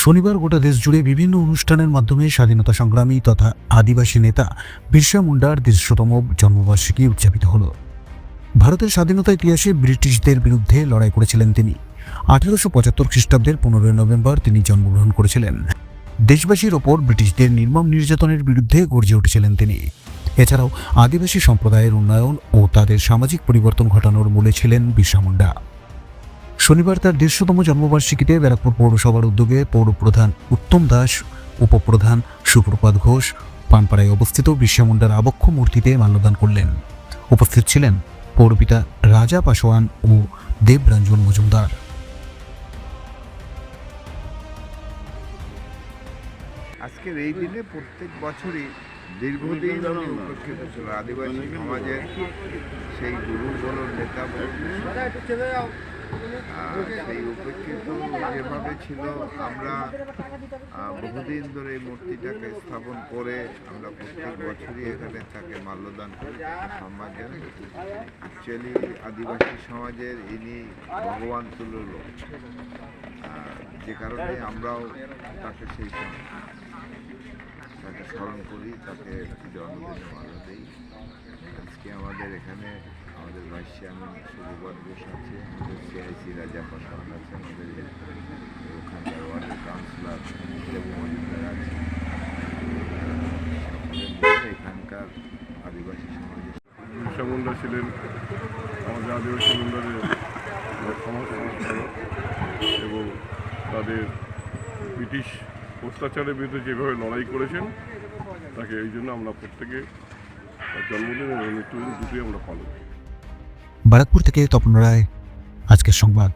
শনিবার গোটা দেশ জুড়ে বিভিন্ন অনুষ্ঠানের মাধ্যমে স্বাধীনতা সংগ্রামী তথা আদিবাসী নেতা বিরসা মুন্ডার দেড়শোতম জন্মবার্ষিকী উদযাপিত হল। ভারতের স্বাধীনতা ইতিহাসে ব্রিটিশদের বিরুদ্ধে লড়াই করেছিলেন তিনি। আঠারোশো পঁচাত্তর খ্রিস্টাব্দের পনেরোই নভেম্বর তিনি জন্মগ্রহণ করেছিলেন। দেশবাসীর ওপর ব্রিটিশদের নির্মম নির্যাতনের বিরুদ্ধে গর্জে উঠেছিলেন তিনি। এছাড়াও আদিবাসী সম্প্রদায়ের উন্নয়ন ও তাদের সামাজিক পরিবর্তন ঘটানোর মূলে ছিলেন বিরসা মুন্ডা। শনিবার তার দেড়শোতম জন্মবার্ষিকীতে ব্যারাকপুর পৌরসভার উদ্যোগে পৌরপ্রধান উত্তম দাস, উপপ্রধান সুপ্রপাত ঘোষ, পানপাড়ায় অবস্থিত বিরসা মুন্ডার আবক্ষ মূর্তিতে মাল্যদান করলেন। উপস্থিত ছিলেন পৌরপিতা রাজা পাসোয়ান ও দেবরঞ্জন মজুমদার। আজকের এই দিনে প্রত্যেক বছরই দীর্ঘদিন উপেক্ষিত ছিল আদিবাসী সমাজের সেই গুরু বলুন নেতা বলুন আহ, সেই উপেক্ষিত যেভাবে ছিল আমরা বহুদিন ধরে এই মূর্তিটাকে স্থাপন করে আমরা প্রত্যেক বছরই এখানে তাকে মাল্যদান করি সম্মান জানাই। অ্যাকচুয়ালি আদিবাসী সমাজের ইনি ভগবান লোক। যে কারণে আমরাও তাকে সেই তাকে স্মরণ করি তাকে জন্মদিনে মালা দিই। আজকে আমাদের এখানে আমাদের ভাইস চেয়ারম্যান সুভবাদ ঘোষ আছে, আমাদের সিআইসি রাজা পাসওয়ান আছে, আমাদের ওখানকার ওয়ার্ডের কাউন্সিলর লেবু মজুমদার আছে। এখানকার আদিবাসী সমাজের বিরসা মুন্ডা ছিলেন, আমাদের আদিবাসী সংস্কারক এবং তাদের ব্রিটিশ অত্যাচারের বিরুদ্ধে যেভাবে লড়াই করেছেন, তাকে এই জন্য আমরা প্রত্যেকে জন্মদিন এবং মৃত্যুদিন দুটোই আমরা পালন করি। ব্যারাকপুর থেকে তপন রায় আজকের সংবাদ।